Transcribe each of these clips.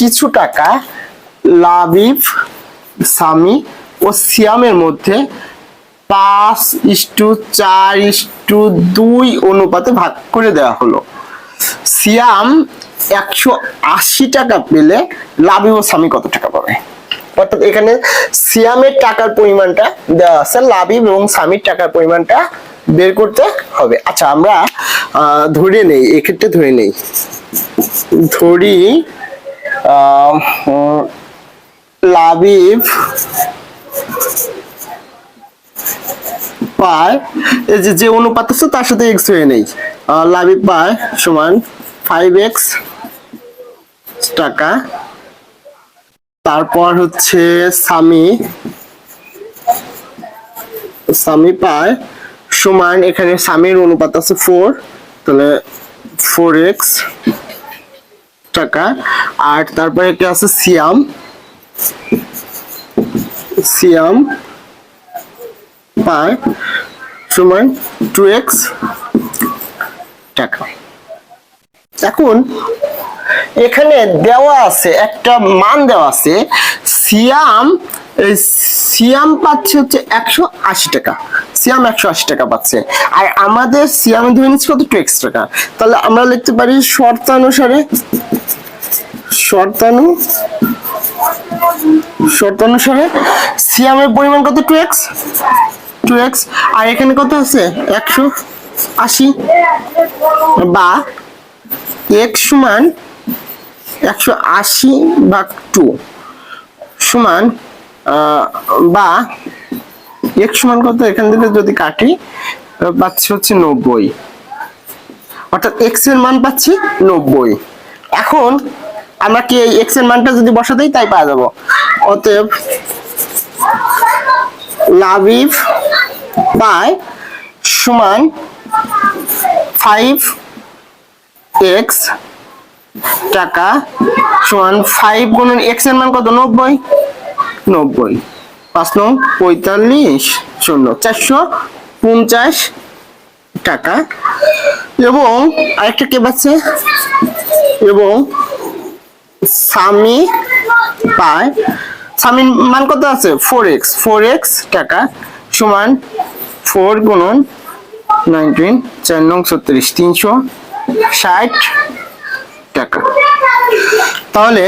কিছু টাকা লাবিব, সামি ও সিয়ামের মধ্যে পাঁচ ইস্টু চার ইস্টু দুই অনুপাতে ভাগ করে দেওয়া হলো। সিয়াম একশো আশি টাকা পেলে লাবিব ও সামি কত টাকা পাবে? অর্থাৎ এখানে সিয়ামের টাকার পরিমাণটা দেওয়া আছে, লাবিব এবং সামির টাকার পরিমাণটা বের করতে হবে। আচ্ছা আমরা ধরে নেই, এক্ষেত্রে ধরে নেই। ধরি লাবিব পায়। যে যে অনুপাত আছে, তার সাথে এক্স হয়ে নেই। লাবিব পায় সমান ফাইভ এক্স টাকা। তারপর হচ্ছে সামি। সামি পায় সমান, এখানে সামির অনুপাত আছে ফোর তাহলে ফোর এক্স টাকা। আর তারপরে কি আছে? সিয়াম। সিয়াম পায় সমান টু এক্স টাকা। এখন এখানে দেওয়া আছে, একটা মান দেওয়া আছে, সিয়াম সিয়াম পাচ্ছে হচ্ছে একশো আশি টাকা। সিয়াম একশো আশি টাকা পাচ্ছে। আর আমাদের সিয়াম ধরে নিচ্ছে কত? টু এক্স টাকা। তাহলে আমরা লিখতে পারি শর্তানুসারে শর্তানু? শর্তানুসারে সিয়ামের পরিমাণ কত? টু এক্স টু এক্স আর এখানে কত আছে? একশো আশি? বা এক্স সমান একশো আশি ভাগ টু সমান বা এক্স সমান কত? এখান থেকে যদি কাটি পাচ্ছি হচ্ছে নব্বই। অর্থাৎ এক্সের মান পাচ্ছি নব্বই। এখন আমরা কি এই এক্সের মানটা যদি বসাতেই তাই পাওয়া যাব। অতএব লাভিভ পায় সমান ফাইভ এক্স টাকা সমান ফাইভ গুণন এক্সের মান কত? নব্বই? নব্বই। পাঁচ নং পঁয়তাল্লিশ শূন্য। চারশো পঞ্চাশ টাকা। এবং আরেকটা কে পাচ্ছে? এবং স্বামী পায়। স্বামীর মান কত আছে? ফোর এক্স ফোর এক্স টাকা সমান ফোর গুণন নাইনটিন চার নং ছত্রিশ, তিনশো ষাট টাকা। তাহলে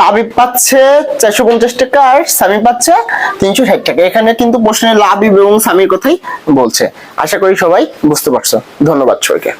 লাভিব পাচ্ছে চারশো পঞ্চাশ টাকা আর স্বামী পাচ্ছে তিনশো ষাট টাকা। এখানে কিন্তু প্রশ্নে লাভিব এবং স্বামীর কথাই বলছে। আশা করি সবাই বুঝতে পারছ। ধন্যবাদ সবাইকে।